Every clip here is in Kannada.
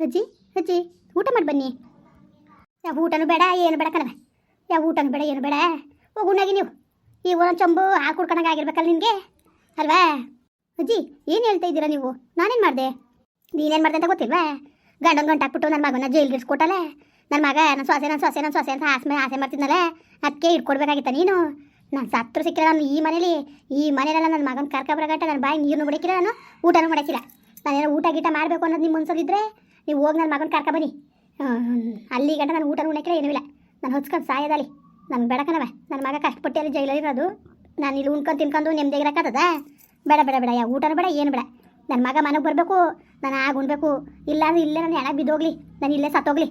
ಅಜ್ಜಿ ಅಜ್ಜಿ, ಊಟ ಮಾಡಿ ಬನ್ನಿ. ಯಾವ ಊಟನೂ ಬೇಡ, ಏನು ಬೇಡ ಕಣವೆ ಯಾವ ಊಟನೂ ಬೇಡ, ಏನು ಬೇಡ. ಹೋಗಿ ಉಣ್ಣಾಗಿ ನೀವು. ಈ ಒಂದು ಚಂಬು ಹಾಲು ಕುಡ್ಕೊಂಡಾಗ ಆಗಿರ್ಬೇಕಲ್ಲ ನಿಮಗೆ. ಅಲ್ವಾ? ಅಜ್ಜಿ, ಏನು ಹೇಳ್ತಾ ಇದ್ದೀರಾ ನೀವು? ನಾನೇನು ಮಾಡಿದೆ? ನೀನೇನು ಮಾಡಿದೆ ಅಂತ ಗೊತ್ತಿಲ್ವಾ? ಗಂಡನ ಗಂಟು ಹಾಕ್ಬಿಟ್ಟು ನನ್ನ ಮಗನ ಜೈಲ್ಗೆ ಇಡ್ಸ್ಕೊಟ್ಟಲ್ಲ ನನ್ನ ಮಗ ನನ್ನ ಸೊಸೆ ನನ್ನ ಸೊಸೆ ನನ್ನ ಸೊಸೆ ಅಂತ ಆಸೆ ಆಸೆ ಮಾಡ್ತಿದ್ನಲ್ಲ. ಅದಕ್ಕೆ ಇಟ್ಕೊಡ್ಬೇಕಾಗಿತ್ತ ನೀನು? ನಾನು ಸತ್ರು ಸಿಕ್ಕಿಲ್ಲ ನಾನು ಈ ಮನೇಲಿ. ಈ ಮನೇಲೆಲ್ಲ ನನ್ನ ಮಗನ ಕರ್ಕೊಬರಗಂಟ ನನ್ನ ಬಾಯಿ ನೀರನ್ನು ಬಿಡಕ್ಕಿಲ್ಲ ನಾನು, ಊಟನೂ ಮಾಡಕ್ಕಿಲ್ಲ ನಾನೇನೋ ಊಟ ಗೀಟ ಮಾಡಬೇಕು ಅನ್ನೋದು ನಿಮ್ಮ ಮನ್ಸಲ್ಲಿದ್ರೆ ನೀವು ಹೋಗಿ ನನ್ನ ಮಗನ ಕರ್ಕೊಬನ್ನಿ ಅಲ್ಲಿ ಗಂಟ ನಾನು ಊಟ ಉಣ್ಣಕ್ಕಿಲ್ಲ, ಏನೂ ಇಲ್ಲ. ನಾನು ಹೊಚ್ಕೊಂಡು ಸಾಯೋದಲ್ಲಿ ನನ್ಗೆ ಬೇಡಕನವ ನನ್ನ ಮಗ ಕಷ್ಟಪಟ್ಟೆ ಅಲ್ಲಿ ಜೈಲಲ್ಲಿ ಇರೋದು. ನಾನು ಇಲ್ಲಿ ಉಣ್ಕೊಂಡು ತಿನ್ಕೊಂಡು ನೆಮ್ಮದಿ ಇರೋಕ್ಕಾಗದ ಬೇಡ ಬೇಡ ಬೇಡ ಯಾವ ಊಟನೂ ಬೇಡ, ಏನು ಬೇಡ. ನನ್ನ ಮಗ ಮನೆಗೆ ಬರಬೇಕು, ನಾನು ಆಗ ಉಣ್ಬೇಕು. ಇಲ್ಲ ಅಂದ್ರೆ ಇಲ್ಲೇ ನಾನು ಹೆಣ ಬಿದ್ದೋಗ್ಲಿ, ನಾನು ಇಲ್ಲೇ ಸತ್ತೋಗ್ಲಿ.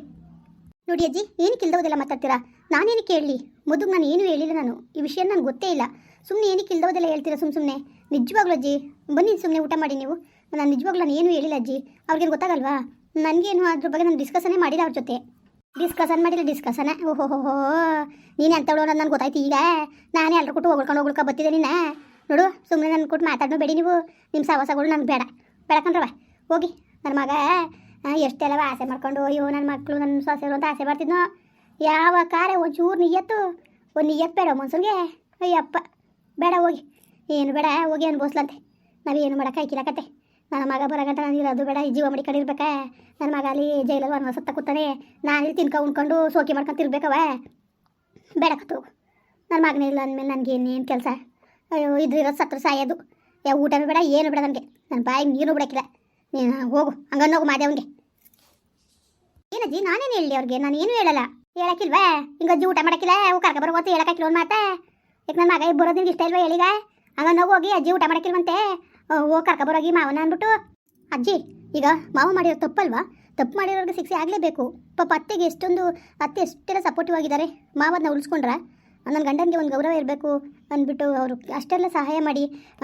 ನೋಡಿ ಅಜ್ಜಿ, ಏನು ಇಲ್ದೋದೆಲ್ಲ ಮಾತಾಡ್ತೀರಾ? ನಾನೇನು ಕೇಳಲಿ? ಮೊದಲು ನಾನು ಏನು ಹೇಳಿಲ್ಲ ನಾನು. ಈ ವಿಷಯ ನನಗೆ ಗೊತ್ತೇ ಇಲ್ಲ. ಸುಮ್ಮನೆ ಏನಕ್ಕೆ ಇಲ್ದೋದೆಲ್ಲ ಹೇಳ್ತೀರಾ ಸುಮ್ಮ ಸುಮ್ಮನೆ ನಿಜವಾಗ್ಲೂ ಅಜ್ಜಿ, ಬನ್ನಿ ಸುಮ್ಮನೆ ಊಟ ಮಾಡಿ ನೀವು. ನಾನು ನಿಜವಾಗ್ಲೂ ನಾನು ಏನು ಹೇಳಿಲ್ಲ ಅಜ್ಜಿ. ಅವ್ರಿಗೇನು ಗೊತ್ತಾಗಲ್ವಾ? ನನಗೇನು ಅದ್ರ ಬಗ್ಗೆ ನಾನು ಡಿಸ್ಕಸನ್ನೇ ಮಾಡಿಲ್ಲ ಅವ್ರ ಜೊತೆ. ಡಿಸ್ಕಸನ್ ಮಾಡಿಲ್ಲ ಡಿಸ್ಕಸನ್ ಓಹೋ ಹೋ ನೀನು ಎಂತ ಅನ್ನೋದು ನನಗೆ ಗೊತ್ತಾಯ್ತು ಈಗ. ನಾನೇ ಎಲ್ಲರೂ ಕೊಟ್ಟು ಹೋಗ್ಕೊಂಡು ಹೊಗಳ್ಕೊ ಬತ್ತಿದ್ದೆ ನೀನು ನೋಡು ಸುಮ್ಮನೆ ನನ್ನ ಕೊಟ್ಟು ಮಾತಾಡೋ ಬೇಡಿ ನೀವು. ನಿಮ್ಮ ಸವಾಸಗಳು ನನಗೆ ಬೇಡ. ಬೇಡಕಂಡ್ರವ ಹೋಗಿ. ನನ್ನ ಮಗ ಎಷ್ಟೆಲ್ಲವ ಎಷ್ಟೆಲ್ಲ ಆಸೆ ಮಾಡ್ಕೊಂಡು, ಅಯ್ಯೋ ನನ್ನ ಮಕ್ಕಳು ನನ್ನ ಸೊಸೆರು ಅಂತ ಆಸೆ ಮಾಡ್ತಿದ್ನೋ. ಯಾವ ಕಾರ ಒಂಚೂರು ನೀಯತ್ತು. ಒಂದು ನಿಯತ್ತು ಬೇಡ ಮನ್ಸೂರಿಗೆ. ಅಯ್ಯಪ್ಪ. ಬೇಡ, ಹೋಗಿ. ಏನು ಬೇಡ, ಹೋಗಿ ಅನ್ಭವಿಸ್ಲಂತೆ. ನಾವೇನು ಮಾಡೋಕೆ ಹಾಕಿಲ್ಲ ಕತೆ. ನನ್ನ ಮಗ ಬರಗಂಟ ನಾನು ಇರೋದು ಬೇಡ, ಈ ಜೀವ ಮಾಡಿ ಕಡಿರ್ಬೇಕಾ ನನ್ನ ಮಗ ಅಲ್ಲಿ ಜೈಲಲ್ಲಿ ಒಂದು ಸತ್ತ ಕೂತಾನೆ ನಾನು ಇಲ್ಲಿ ತಿನ್ಕೊ ಉಣ್ಕೊಂಡು ಸೋಕಿ ಮಾಡ್ಕೊಂಡು ತಿರ್ಬೇಕವ ಬೇಡ ಕತ್ತು ನನ್ನ ಮಗನೇ ಇಲ್ಲ ಅಂದಮೇಲೆ ನನಗೆ ಇನ್ನೇನು ಕೆಲಸ? ಅಯ್ಯೋ ಇದ್ರಿರೋದು ಸತ್ರ ಸಾಯೋದು. ಯಾವ ಊಟನೂ ಬೇಡ, ಏನು ಬೇಡ ನನಗೆ. ನನ್ನ ಬಾಯಿಗೆ ನೀರು ಬಿಡಕ್ಕಿಲ್ಲ. ನೀನು ಹೋಗು. ಹಂಗನ್ನೋಗು ಏನ ಏನಜ್ಜಿ, ನಾನೇನು ಹೇಳಿ ಅವ್ರಿಗೆ? ನಾನು ಏನು ಹೇಳಲ್ಲ. ಹೇಳಕ್ಕಿಲ್ವಾ? ಹಿಂಗ ಅಜ್ಜಿ ಊಟ ಮಾಡಕ್ಕಿಲ್ಲ? ಅವು ಕರ್ಕ ಬರ್ಬೋದು ಹೇಳಕ್ಕಿಲ್ಲ ಒಂದು ಮಾತಾ? ಈಗ ನನ್ನ ಮಗ ಬರೋದು ನಿಂಗೆ ಇಷ್ಟ ಇಲ್ವಾ ಹೇಳಿಗ? ಹಂಗನ್ನೋಗು ಹೋಗಿ, ಅಜ್ಜಿ ಊಟ ಮಾಡಕ್ಕಿಲ್ವಂತೆ. ಹೋಗಿ ಕರ್ಕ ಬರೋಗಿ ಮಾವನ ಅಂದ್ಬಿಟ್ಟು, ಅಜ್ಜಿ, ಈಗ ಮಾವ ಮಾಡಿರೋ ತಪ್ಪಲ್ವಾ? ತಪ್ಪು ಮಾಡಿರೋರಿಗೆ ಶಿಕ್ಷೆ ಆಗಲೇಬೇಕು. ಪಾಪ ಅತ್ತೆಗೆ ಎಷ್ಟೊಂದು, ಅತ್ತೆ ಎಷ್ಟೆಲ್ಲ ಸಪೋರ್ಟಿವ್ ಆಗಿದ್ದಾರೆ. ಮಾವದನ್ನ ಉಳಿಸ್ಕೊಂಡ್ರ? ನನ್ನ ಗಂಡನಿಗೆ ಒಂದು ಗೌರವ ಇರಬೇಕು ಅಂದ್ಬಿಟ್ಟು ಅವರು ಅಷ್ಟೆಲ್ಲ ಸಹಾಯ ಮಾಡಿ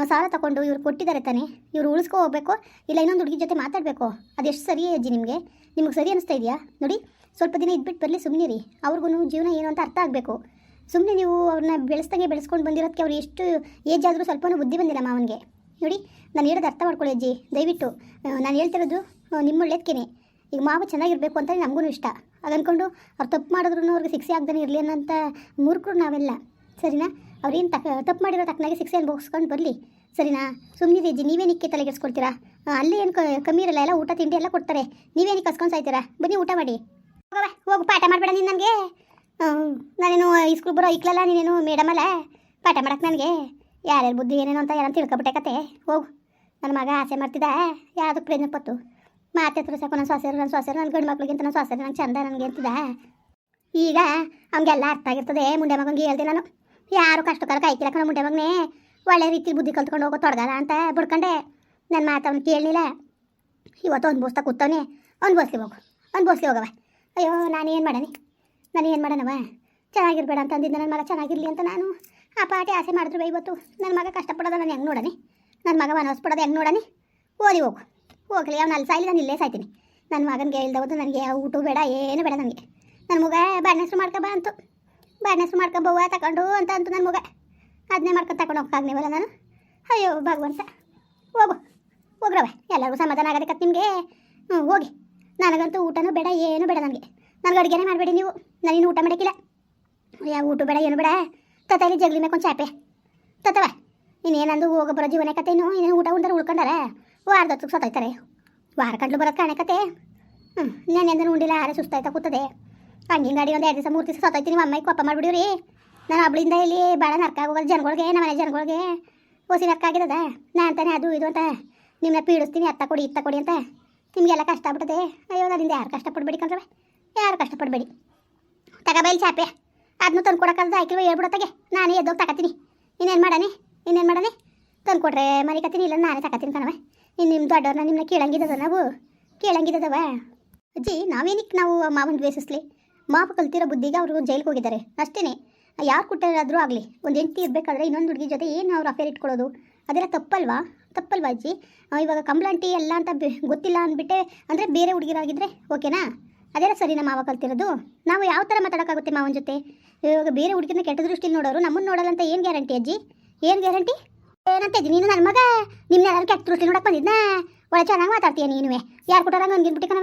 ಸಾಲ ತಗೊಂಡು ಇವ್ರು ಕೊಟ್ಟಿದ್ದಾರೆ ತಾನೆ. ಇವ್ರು ಉಳಿಸ್ಕೊ ಹೋಗ್ಬೇಕು, ಇಲ್ಲ ಇನ್ನೊಂದು ಹುಡುಗಿ ಜೊತೆ ಮಾತಾಡಬೇಕು. ಅದೆಷ್ಟು ಸರಿ ಅಜ್ಜಿ ನಿಮಗೆ? ನಿಮಗೆ ಸರಿ ಅನಿಸ್ತಾ ಇದೆಯಾ? ನೋಡಿ, ಸ್ವಲ್ಪ ದಿನ ಇದ್ಬಿಟ್ಟು ಬರಲಿ ಸುಮ್ಮನಿರಿ ಅವ್ರಿಗೂ ಜೀವನ ಏನು ಅಂತ ಅರ್ಥ ಆಗಬೇಕು. ಸುಮ್ಮನೆ ನೀವು ಅವ್ರನ್ನ ಬೆಳೆಸ್ದಂಗೆ ಬೆಳೆಸ್ಕೊಂಡು ಬಂದಿರೋದಕ್ಕೆ ಅವ್ರು ಎಷ್ಟು ಏಜ್ ಆದರೂ ಸ್ವಲ್ಪನೂ ಬುದ್ಧಿ ಬಂದಿಲ್ಲ ಮಾವನಿಗೆ. ನೋಡಿ, ನಾನು ಹೇಳೋದು ಅರ್ಥ ಮಾಡ್ಕೊಳ್ಳಿ ಅಜ್ಜಿ. ದಯವಿಟ್ಟು ನಾನು ಹೇಳ್ತಿರೋದು ನಿಮ್ಮ ಒಳ್ಳೇದಕ್ಕೇನೆ ಈಗ ಮಾವು ಚೆನ್ನಾಗಿರಬೇಕು ಅಂತ ನಮಗೂ ಇಷ್ಟ. ಅದು ಅಂದ್ಕೊಂಡು ಅವ್ರು ತಪ್ಪು ಮಾಡಿದ್ರು ಅವ್ರಿಗೆ ಶಿಕ್ಷೆ ಆಗ್ದೇ ಇರಲಿ ಅನ್ನೋಂಥ ಮೂರ್ಖರು ನಾವೆಲ್ಲ. ಸರಿನಾ? ಅವ್ರೇನು ತಕ್ಕ ತಪ್ಪು ಮಾಡಿರೋ ತಕ್ಕನಾಗಿ ಶಿಕ್ಷೆ ಅನುಭವಿಸ್ಕೊಂಡು ಬರಲಿ. ಸರಿನಾ? ಸುಮ್ಮನೆ ಅಜ್ಜಿ ನೀವೇನಕ್ಕೆ ತಲೆಗೆಡ್ಸ್ಕೊಳ್ತೀರಾ ಅಲ್ಲೇ ಏನು ಕಮ್ಮಿ ಇರಲ್ಲ, ಎಲ್ಲ ಊಟ, ತಿಂಡಿ ಎಲ್ಲ ಕೊಡ್ತಾರೆ. ನೀವೇನಕ್ಕೆ ಕಸ್ಕೊಂಡು ಸಾಯ್ತೀರಾ? ಬನ್ನಿ ಊಟ ಮಾಡಿ. ಹೋಗವ ಹೋಗು, ಪಾಠ ಮಾಡಬೇಡ ನೀನು ನನಗೆ. ನಾನೇನು ಸ್ಕೂಲ್ ಬರೋ ಇಕ್ಲಲ್ಲ ನೀನೇನು ಮೇಡಮ್ ಅಲ್ಲ? ಪಾಠ ಮಾಡಕ್ಕೆ ನನಗೆ. ಯಾರ್ಯಾರ ಬುದ್ಧಿ ಏನೇನು ಅಂತ ಯಾರು ತಿಳ್ಕೊಬಿಟ್ಟೆ ಕತೆ. ಹೋಗು. ನನ್ನ ಮಗ ಆಸೆ ಮಾಡ್ತಿದ್ದ. ಯಾವುದಕ್ಕೆ ಪ್ರಯತ್ನ ಪತ್ತು ಮಾತೆ ಹತ್ರ ಸಾಕು ನನ್ನ ಸೊಸೆರು ನನ್ನ ಸೊಸೆರು ನನ್ನ ಗಂಡು ಮಕ್ಳಿಗಿಂತ ನನ್ನ ಸೊಸೆರು ನಂಗೆ ಚಂದ ನನಗೆ ಅಂತಿದ್ದ. ಈಗ ಅವ್ನಿಗೆಲ್ಲ ಅರ್ಥ ಆಗಿರ್ತದೆ. ಮುಂಡೆ ಮಗನಿಗೆ ಹೇಳ್ದೆ ನಾನು. ಯಾರು ಕಷ್ಟಕರ ಕಾಯ್ಕಿಲ್ಲ ಕಣ ಮುಂಡೆ ಮಗನೇ? ಒಳ್ಳೆ ರೀತಿ ಬುದ್ಧಿ ಕಲ್ತ್ಕೊಂಡು ಹೋಗೋ ತೊಡಗಲ್ಲ ಅಂತ ಬಿಡ್ಕೊಂಡೆ. ನನ್ನ ಮಾತು ಅವ್ನು ಕೇಳಲಿಲ್ಲ. ಇವತ್ತು ಒಂದು ಅನ್ಭವಿಸ್ತಾ ಕೂತವನೆ. ಬೋಸ್ಲಿ ಹೋಗು. ಅನ್ಭವಿಸ್ಲಿ ಹೋಗವ ಅಯ್ಯೋ, ನಾನೇನು ಮಾಡನಿ ನಾನು ಏನು ಮಾಡೋಣವ ಚೆನ್ನಾಗಿರ್ಬೇಡ ಅಂತ ಅಂದಿದ್ದೆ ನನ್ನ ಮಗ. ಚೆನ್ನಾಗಿರಲಿ ಅಂತ ನಾನು. ಆ ಪಾಟಿ ಆಸೆ ಮಾಡಿದ್ರು ಇವತ್ತು. ನನ್ನ ಮಗ ಕಷ್ಟಪಡೋದ ನಾನು ಹೆಂಗೆ ನೋಡನೆ? ನನ್ನ ಮಗ ಮನಸ್ಪಡೋದು ಪಡೋದು ಹೆಂಗೆ ನೋಡನೆ? ಓದಿ ಹೋಗು. ಹೋಗ್ಲಿ, ಅವ್ನು ಅಲ್ಲಿ ಸಾಯ್ಲಿ, ನಾನು ಇಲ್ಲೇ ಸಾಯ್ತೀನಿ. ನನ್ನ ಮಗನಿಗೆ ಹೇಳ್ದವತ್ತು ನನಗೆ ಊಟ ಬೇಡ, ಏನು ಬೇಡ ನನಗೆ. ನನ್ನ ಮಗ ಬಾಡಿನ ಮಾಡ್ಕೊಬಾ ಅಂತು. ಬಾಡಿನ ಮಾಡ್ಕೊಂಬವ್ವ ಮಾಡ್ಕೊ ಬವ್ವ ತಗೊಂಡು ಅಂತ ಅಂತು ನನ್ನ ಮಗ. ಅದನ್ನೇ ಮಾಡ್ಕೊಂಡು ತಗೊಂಡು ಹೋಗಕ್ಕಾಗ್ನೇವಲ್ಲ ನಾನು? ಅಯ್ಯೋ, ಭಗವಂತ. ಹೋಗು. ಹೋಗ್ರವ ಎಲ್ಲರಿಗೂ ಸಮಾಧಾನ ಆಗೋದಕ್ಕೆ ನಿಮಗೆ. ಹ್ಞೂ ಹೋಗಿ. ನನಗಂತೂ ಊಟನೂ ಬೇಡ, ಏನು ಬೇಡ ನನಗೆ. ನನಗೆ ಅಡುಗೆನೇ ಮಾಡಬೇಡಿ ನೀವು. ನಾನಿನ್ನು ಊಟ ಮಾಡೋಕ್ಕಿಲ್ಲ. ಯಾವ ಊಟ ಬೇಡ, ಏನು ಬೇಡ. ತತಲಿ ಜಗ್ಲಿ ಮೇಕೊಂದು ಚಾಪೆ ತತವ ಇನ್ನೇನಂದು ಹೋಗೋ ಬರೋ ಜೀವನ ಇನ್ನು ಇನ್ನೇನು ಊಟ ಉಂಡ್ರೆ ಉಳ್ಕೊಂಡಾರೆ. ವಾರದೊತ್ತು ಸತ್ತೋಯ್ತಾರೆ. ವಾರ ಕಡ್ಲು ಬರೋದು ಕಾಣೆ ಕತೆ. ಹ್ಞೂ ನೆನೆಂದೂ ಉಂಡಿಲ್ಲ, ಆರೆ ಸುಸ್ತಾಯ್ತಾ ಕೂತದೆ. ಹಂಗಿನ ಗಾಡಿ ಒಂದು ಎರಡು ದಿವಸ, ಮೂರು ದಿವಸ ಸತ್ತೋಯ್ತೀನಿ, ನಿಮ್ಮ ಅಮ್ಮಗೆ ಕೊಪ್ಪ ಮಾಡಿಬಿಡಿವ್ರಿ ನಾನು ಒಬ್ಳಿಂದ ಇಲ್ಲಿ ಭಾಳ ನರ್ಕ ಆಗೋಗಲ್ಲ ಜನಗಳಿಗೆ, ನಮ್ಮ ಮನೆ ಜನಗಳಿಗೆ. ಓಸಿ ನರ್ಕ ಆಗಿದ್ದದ ನಾನು ಅಂತಾನೆ ಅದು, ಇದು ಅಂತ. ನಿಮ್ಮನ್ನ ಪೀಡಿಸ್ತೀನಿ, ಅತ್ತ ಕೊಡಿ, ಇತ್ತ ಕೊಡಿ ಅಂತ. ನಿಮಗೆಲ್ಲ ಕಷ್ಟ ಆಗ್ಬಿಟ್ಟದೆ. ಅಯ್ಯೋ ಅದರಿಂದ ಯಾರು ಕಷ್ಟಪಡಬೇಡಿ ಕಣ್ರವೆ ಯಾರು ಕಷ್ಟಪಡಬೇಡಿ ತಗಬೈಲ್ ಚಾಪೆ. ಅದನ್ನು ತಂದು ಕೊಡೋಕ್ಕಲ್ದ ಆಯ್ಕಿಲ್ವ ಹೇಳ್ಬಿಡತ್ತಾಗೆ ನಾನೇ ಎದ್ದೋಗಿ ತಗೋತೀನಿ. ಇನ್ನೇನು ಮಾಡಾನೆ? ಇನ್ನೇನು ಮಾಡಾನೆ? ತಂದು ಕೊಟ್ರೆ ಮನೆ ಕತ್ತೀನಿ ಇಲ್ಲ ನಾನೇ ತಗೋತೀನಿ ಕಣವೆ ಇನ್ನು ನಿಮ್ಮ ದೊಡ್ಡವ್ರನ್ನ ನಿಮ್ಮನ್ನ ಕೇಳಂಗಿದ್ದದ ನಾವು. ಕೇಳಂಗಿದ್ದದವ ಅಜ್ಜಿ ನಾವೇನಿಕ್ಕೆ ನಾವು ಮಾವನ ದ್ವೇಷಿಸ್ಲಿ? ಮಾವ ಕಲ್ತಿರೋ ಬುದ್ಧಿಗೆ ಅವರು ಜೈಲಿಗೆ ಹೋಗಿದ್ದಾರೆ. ಅಷ್ಟೇ ಯಾರು ಕೊಟ್ಟರಾದರೂ ಆಗಲಿ. ಒಂದು ಹೆಂಡತಿ ಇರಬೇಕಾದ್ರೆ ಇನ್ನೊಂದು ಹುಡುಗಿ ಜೊತೆ ಏನು ಅವ್ರು ಅಫೇರ್ ಇಟ್ಕೊಳ್ಳೋದು? ಅದೆಲ್ಲ ತಪ್ಪಲ್ವಾ? ತಪ್ಪಲ್ವಾ ಅಜ್ಜಿ? ಇವಾಗ ಕಂಬ್ಲಾಂಟಿ ಎಲ್ಲ ಅಂತ ಗೊತ್ತಿಲ್ಲ ಅಂದ್ಬಿಟ್ಟೆ, ಅಂದರೆ ಬೇರೆ ಹುಡುಗಿರಾಗಿದ್ದರೆ ಓಕೆನಾ? ಅದೆಲ್ಲ ಸರಿನಾ ಮಾವ ಕಲ್ತಿರೋದು? ನಾವು ಯಾವ ಥರ ಮಾತಾಡೋಕ್ಕಾಗುತ್ತೆ ಮಾವನ ಜೊತೆ? ಇವಾಗ ಬೇರೆ ಹುಡುಗಿನ ಕೆಟ್ಟ ದೃಷ್ಟಿಲಿ ನೋಡೋರು ನಮ್ಮನ್ನು ನೋಡಲ್ಲ ಅಂತ ಏನು ಗ್ಯಾರಂಟಿ ಅಜ್ಜಿ? ಏನು ಗ್ಯಾರಂಟಿ? ಏನಂತ ಇದ್ದೀನಿ ನೀನು ನನ್ನ ಮಗ? ನಿಮ್ಮನ್ನ ಯಾರು ಕೆಟ್ಟ ದೃಷ್ಟಿ ನೋಡಕ್ಕೆ ಬಂದಿದ್ನ? ಒಳ್ಳೆ ಚೆನ್ನಾಗಿ ಮಾತಾಡ್ತೀಯ ನೀನುವೆ. ಯಾರು ಕೊಟ್ಟಾರ ಹಂಗೆ ಬಿಟ್ಟು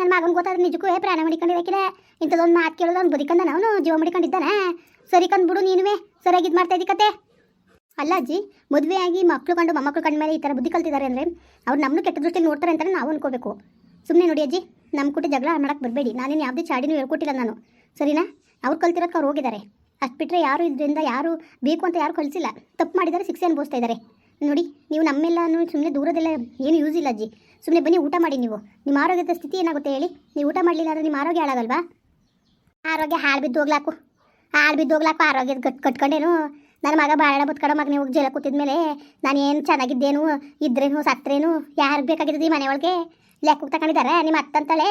ನನ್ನ ಮಗನ ಗೊತ್ತಾದ್ರೆ ನಿಜಕ್ಕೂ ಪ್ರಾಣ ಮಡಿಕೊಂಡಿರಕ್ಕಿಲ್ಲ ಇಂಥದ್ದೊಂದು ಮಾತು ಕೇಳೋದು ಅವ್ನು ಬದುಕಂದ ಅವನು? ಜೀವ ಮಾಡಿಕೊಂಡಿದ್ದಾನೆ? ಸರಿ ಕಂದ್ಬಿಡು ನೀನುವೇ. ಸರಿಯಾಗಿ ಇದು ಮಾಡ್ತಾ ಇದ್ದಿ ಅಲ್ಲ ಅಜ್ಜಿ ಮದುವೆಯಾಗಿ ಮಕ್ಕಳು ಕಂಡು ಮೊಮ್ಮಕ್ಕಳು ಕಂಡ ಮೇಲೆ ಈ ಥರ ಬುದ್ಧಿ ಕಲ್ತಿದ್ದಾರೆ ಅಂದರೆ ಅವ್ರು ನಮ್ಮನ್ನು ಕೆಟ್ಟ ದೃಷ್ಟಿಲಿ ನೋಡ್ತಾರೆ ಅಂತಲೇ ನಾವು ಅನ್ಕೋಬೇಕು. ಸುಮ್ಮನೆ ನೋಡಿ ಅಜ್ಜಿ ನಮ್ಮ ಕೂಟ ಜಗಳ ಮಾಡಕ್ಕೆ ಬರಬೇಡಿ. ನಾನೇನು ಯಾವುದೇ ಚಾಡಿನೂ ಹೇಳ್ಕೊಟ್ಟಿಲ್ಲ ನಾನು. ಸರಿನಾ? ಅವ್ರು ಕಲ್ತಿರೋಕ್ಕೆ ಅವ್ರು ಹೋಗಿದ್ದಾರೆ ಅಷ್ಟು ಬಿಟ್ಟರೆ ಯಾರು ಇದರಿಂದ ಯಾರು ಬೇಕು ಅಂತ ಯಾರು ಕಲಿಸಿಲ್ಲ. ತಪ್ಪು ಮಾಡಿದ್ದಾರೆ ಶಿಕ್ಷೆ ಅನುಭವಿಸ್ತಾ ಇದ್ದಾರೆ ನೋಡಿ, ನೀವು ನಮ್ಮೆಲ್ಲನೂ ಸುಮ್ಮನೆ ದೂರದೆಲ್ಲ ಏನು ಯೂಸ್ ಇಲ್ಲ ಅಜ್ಜಿ. ಸುಮ್ಮನೆ ಬನ್ನಿ, ಊಟ ಮಾಡಿ ನೀವು. ನಿಮ್ಮ ಆರೋಗ್ಯದ ಸ್ಥಿತಿ ಏನಾಗುತ್ತೆ ಹೇಳಿ? ನೀವು ಊಟ ಮಾಡಲಿಲ್ಲ ಅಂದರೆ ನಿಮ್ಮ ಆರೋಗ್ಯ ಹಾಳಾಗಲ್ವಾ? ಆರೋಗ್ಯ ಹಾಳು ಬಿದ್ದು ಹೋಗ್ಲಾಕು. ಹಾಳು ಬಿದ್ದು ಹೋಗ್ಲಾಕು, ಆರೋಗ್ಯದ ಕಟ್ ಕಟ್ಕೊಂಡೇನು. ನನ್ನ ಮಗ ಬಾಳ ಬದುಕಡೋ ಮಗ ನೀವು ಜಲ ಕೂತಿದ್ಮೇಲೆ ನಾನು ಏನು ಚೆನ್ನಾಗಿದ್ದೇನು, ಇದ್ರೇನು, ಸತ್ತರೇನು, ಯಾರಿಗೆ ಬೇಕಾಗಿದ್ದು ಈ ಮನೆ ಲೆಕ್ಕಕ್ಕೆ ತಗೊಂಡಿದ್ದಾರೆ. ನಿಮ್ಮ ಅತ್ತಂತಾಳೆ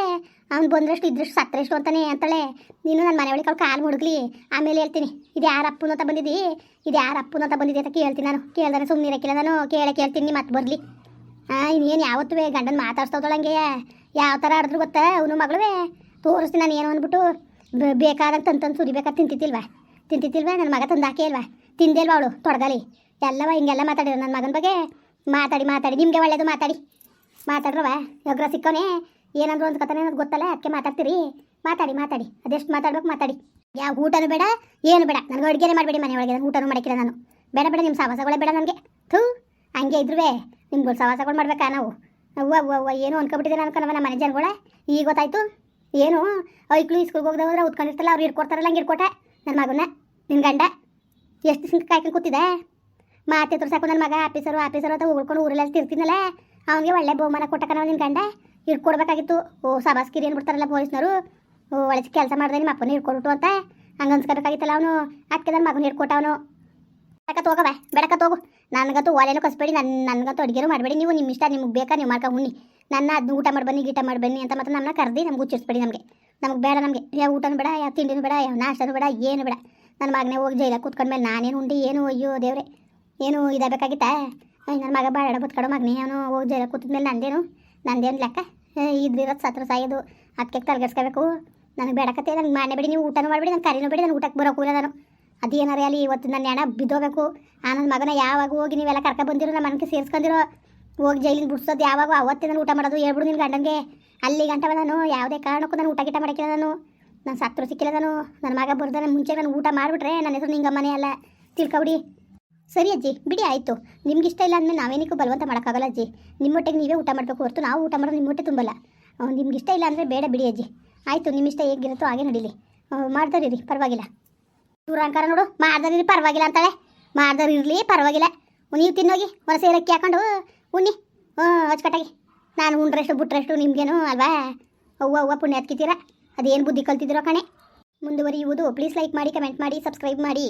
ಅವ್ನು ಬಂದ್ರಷ್ಟು, ಇದ್ರಷ್ಟು, ಸತ್ತರಷ್ಟು ಅಂತಾನೆ ಅಂತಾಳೆ. ನೀನು ನನ್ನ ಮನೆ ಒಳಗೆ ಕಾಲು ಮುಡುಗ್ಲಿ. ಆಮೇಲೆ ಹೇಳ್ತೀನಿ, ಇದು ಯಾರ ಅಪ್ಪನ ಅಂತ ಬಂದಿದ್ದಿ? ಇದು ಯಾರ ಅಪ್ಪನ ಅಂತ ಬಂದಿದೆ ಅಂತ ಕೇಳ್ತೀನಿ ನಾನು. ಕೇಳ್ದಾನೆ ಸುಮ್ಮನೆ ಇರಕ್ಕಿಲ್ಲ ನಾನು. ಕೇಳೇ ಕೇಳ್ತೀನಿ, ನಿಮ್ಮ ಮತ್ತೆ ಬರಲಿ. ಹಾಂ ಇನ್ನೇನು ಯಾವತ್ತೂ ಗಂಡನ ಮಾತಾಡ್ಸ್ತಾವಳಂಗೆ ಯಾವ ಥರ ಆಡಿದ್ರು ಗೊತ್ತಾ? ಅವನು ಮಗಳೇ ತೋರಿಸ್ತೀನಿ ನಾನು ಏನು ಅಂದ್ಬಿಟ್ಟು ಬೇಕಾದಂಗೆ ತಂದು ತಂದು ಸುರಿಬೇಕಾದ್ರೆ ತಿಂತಿತ್ತಿಲ್ವಾ ನನ್ನ ಮಗ ತಂದು ಹಾಕಿ ಇಲ್ವಾ ತಿಂದೇಲ್ವಾ ಅವಳು? ತೊಡಗಲಿ. ಎಲ್ಲವ ಹಿಂಗೆಲ್ಲ ಮಾತಾಡಿದ್ರು ನನ್ನ ಮಗನ ಬಗ್ಗೆ. ಮಾತಾಡಿ ಮಾತಾಡಿ. ನಿಮಗೆ ಒಳ್ಳೇದು, ಮಾತಾಡಿ. ಮಾತಾಡ್ರವ? ಯೋಗ್ರ ಸಿಕ್ಕವನೇ? ಏನಂದ್ರು ಒಂದು ಕಥೆ ಅನ್ನೋದು ಗೊತ್ತಲ್ಲ, ಅದಕ್ಕೆ ಮಾತಾಡ್ತೀರಿ. ಮಾತಾಡಿ ಮಾತಾಡಿ. ಅದೆಷ್ಟು ಮಾತಾಡ್ಬೇಕು ಮಾತಾಡಿ. ಯಾವ ಊಟನೂ ಬೇಡ, ಏನು ಬೇಡ. ನನಗೆ ಅಡುಗೆನೇ ಮಾಡಬೇಡಿ ಮನೆ ಒಳಗೆ ಊಟನೂ ಮಾಡಕ್ಕಿಲ್ಲ ನಾನು. ಬೇಡ ಬೇಡ ನಿಮ್ಮ ಸವಾಸಗಳೇ ಬೇಡ ನನಗೆ. ಥೂ, ಹಂಗೆ ಇದ್ರೂ ನಿಮ್ಗಳು ಸವಾಸಗಳು ಮಾಡ್ಬೇಕಾ ನಾವು? ಅವ್ವ ಅವ್ವ ಅವ್ವ, ಏನು ಅನ್ಕೊಬಿಟ್ಟಿದೆ ಅನ್ಕೊನವ ನಮ್ಮ ಮನೆ ಜನಗಳ. ಈಗ ಗೊತ್ತಾಯ್ತು? ಏನು? ಐಕ್ಳು ಇಸ್ಕೂಲ್ಗೆ ಹೋಗ್ದವ್ರೆ ಉತ್ಕೊಂಡಿರ್ತಲ್ಲ ಅವ್ರು ಇಟ್ಕೊಡ್ತಾರಲ್ಲ ಹಂಗೆ ಇಟ್ಕೊಟ್ಟೆ ನನ್ನ ಮಗನ ನಿನ್ನ ಗಂಡ? ಎಷ್ಟು ದಿನ ಕಾಯ್ಕೊಂಡು ಕೂತಿದೆ ಮಾತೆ ಸಾಕು ನನ್ನ ಮಗ, ಆಫೀಸರು ಆಫೀಸರು ಅಂತ ಉಳ್ಕೊಂಡು ಊರಲ್ಲಿ ತಿರ್ತೀನಲ್ಲ ಅವನಿಗೆ ಒಳ್ಳೆ ಬಹುಮಾನ ನಾವು ನಿನ್ನ ಗಂಡ ಇಟ್ಕೊಡ್ಬೇಕಾಗಿತ್ತು ಓ, ಸಬಾಸ್ಕಿರಿ ಏನ್ಬಿಡ್ತಾರಲ್ಲ ಪೊಲೀಸ್ನವರು. ಓ ಒಳಗೆ ಕೆಲಸ ಮಾಡಿದೆ ನಿಮ್ಮ ಅಪ್ಪನ ಹಿಡ್ಕೊಬಿಟ್ಟು ಅಂತ. ಹಂಗೆ ಅನ್ಸ್ಕೋಬೇಕಾಗಿತ್ತಲ್ಲ ಅವನು. ಅದಕ್ಕೆ ನನ್ನ ಮಗನ ಹಿಡ್ಕೊಟ್ಟ ಅವನು. ಬೆಳಕ ಹೋಗವೆ ಬೆಳಕ ಹೋಗು. ನನಗಂತೂ ಒಲೆನೂ ಕಸ್ಬೇಡಿ ನನ್ನ ನನಗಂತೂ ಅಡುಗೆನೂ ಮಾಡಬೇಡಿ. ನೀವು ನಿಮ್ಮ ಇಷ್ಟ, ನಿಮ್ಗೆ ಬೇಕಾ, ನೀವು ಮಾಡ್ಕೊಂಡು ಉಣ್ಣಿ. ನನ್ನ ಅದನ್ನ ಊಟ ಮಾಡಿ ಬನ್ನಿ, ಗೀಟ ಮಾಡಿ ಬನ್ನಿ ಅಂತ ಮತ್ತೆ ನಮ್ಮನ್ನ ಕರೆದಿ ನಮ್ಗೆ ಹುಚ್ಚಿಸ್ಬೇಡಿ ನಮಗೆ. ನಮ್ಗೆ ಬೇಡ ನಮಗೆ. ಯಾವ ಊಟನೂ ಬೇಡ ಯಾವ ತಿಂಡಿನೂ ಬೇಡ ಯಾವ ನಾಷ್ಟನೂ ಬೇಡ, ಏನು ಬೇಡ. ನನ್ನ ಮಗನೇ ಹೋಗಿ ಜೈಲಾಗ ಕೂತ್ಕೊಂಡ್ಮೇಲೆ ನಾನೇನು ಉಂಡಿ, ಏನು ಅಯ್ಯೋ ದೇವ್ರೆ. ಏನು ಇದಾಗಬೇಕಾಗಿತ್ತಾ? ನನ್ನ ಮಗ ಬಾಡ ಬತ್ಕಡೋ ಮಗನೇ. ಅವನು ಹೋಗಿ ಜೈಲ ಕೂತಿದ್ಮೇಲೆ ನಂದೇನು? ನಂದೇನು ಲೆಕ್ಕ? ಇದ್ರಿರೋದು ಸತ್ರ ಸಾಯೋದು. ಅದಕ್ಕೆ ತಲೆಗಡ್ಸ್ಕೋಬೇಕು ನನಗೆ ಬೇಡಕತ್ತೆ ನನಗೆ ಮಾಡೇ ಬಿಡಿ. ನೀವು ಊಟನೂ ಮಾಡಬೇಡಿ ನಾನು ಕರಿನೂ ಬಿಡಿ ನಾನು ಊಟಕ್ಕೆ ಬರೋಕ್ಕಿಲ್ಲ ನಾನು. ಅದೇನಾರೇ ಅಲ್ಲಿ ಇವತ್ತು ನನ್ನ ಹೆಣ ಬಿದ್ದೋಬೇಕು ಆ ನನ್ನ ಮಗನ ಯಾವಾಗ ಹೋಗಿ ನೀವೆಲ್ಲ ಕರ್ಕೊ ಬಂದಿರೋ ನಮ್ಮ ಮನಕ್ಕೆ ಸೇರಿಸ್ಕೊಂಡಿರೋ, ಹೋಗಿ ಜೈಲಿಗೆ ಬಿಡ್ಸೋದು ಯಾವಾಗ ಅವತ್ತೇ ನಾನು ಊಟ ಮಾಡೋದು. ಹೇಳ್ಬಿಡು ನಿನ್ನ ಗಂಡನಿಗೆ. ಅಲ್ಲಿ ಗಂಟವ ನಾನು. ಯಾವುದೇ ಕಾರಣಕ್ಕೂ ನಾನು ಊಟ ಗೀಟ ಮಾಡೋಕ್ಕಿಲ್ಲ ನಾನು. ನನ್ನ ಸತ್ರು ಸಿಕ್ಕಿಲ್ಲ ನಾನು. ನನ್ನ ಮಗ ಬರ್ದ ಮುಂಚೆ ನಾನು ಊಟ ಮಾಡಿಬಿಟ್ರೆ ನನ್ನ ಹೆಸರು ನಿಂಗಮ್ಮನೇ ಅಲ್ಲ. ತಿಳ್ಕೊಬಿಡಿ. ಸರಿ ಅಜ್ಜಿ, ಬಿಡಿ ಆಯಿತು. ನಿಮ್ಗೆ ಇಷ್ಟ ಇಲ್ಲ ಅಂದಮೇಲೆ ನಾವೇನಕ್ಕೂ ಬಲವಂತ ಮಾಡೋಕ್ಕಾಗಲ್ಲ ಅಜ್ಜಿ. ನಿಮ್ಮ ಹೊಟ್ಟೆಗೆ ನೀವೇ ಊಟ ಮಾಡಬೇಕು ಹೊರತು ನಾವು ಊಟ ಮಾಡೋದು ನಿಮ್ಮ ಹೊಟ್ಟೆ ತುಂಬಲ್ಲ. ನಿಮ್ಗೆ ಇಷ್ಟ ಇಲ್ಲ ಅಂದರೆ ಬೇಡ ಬಿಡಿ ಅಜ್ಜಿ. ಆಯಿತು ನಿಮ್ಮ ಇಷ್ಟ ಹೇಗಿರುತ್ತೋ ಹಾಗೆ ನಡೀಲಿ. ಮಾಡ್ದಾರಿ ರೀ ಪರವಾಗಿಲ್ಲ. ದೂರಾಂಕಾರ ನೋಡು ಮಾಡ್ದಾರಿ ಪರವಾಗಿಲ್ಲ ಅಂತಾಳೆ. ಮಾಡ್ದಾರಿ ಇರಲಿ ಪರವಾಗಿಲ್ಲ. ನೀವು ತಿನ್ನೋಗಿ ಹೊರಸೆ ಇರಕ್ಕೆ ಹಾಕೊಂಡು ಉಣ್ಣಿ. ಹ್ಞೂ, ಅಚ್ಚುಕಟ್ಟಾಗಿ. ನಾನು ಉಂಡ್ರೆಷ್ಟು, ಬಿಟ್ರೆಷ್ಟು ನಿಮ್ಗೇನು ಅಲ್ವಾ? ಅವ್ವ ಅವ್ವ ಪುಣ್ಯ ಹತ್ಕಿತೀರ ಅದೇನು ಬುದ್ಧಿ ಕಲ್ತಿದ್ದೀರೋ ಕಣೆ? ಮುಂದುವರಿಯುವುದು. ಪ್ಲೀಸ್ ಲೈಕ್ ಮಾಡಿ, ಕಮೆಂಟ್ ಮಾಡಿ, ಸಬ್ಸ್ಕ್ರೈಬ್ ಮಾಡಿ.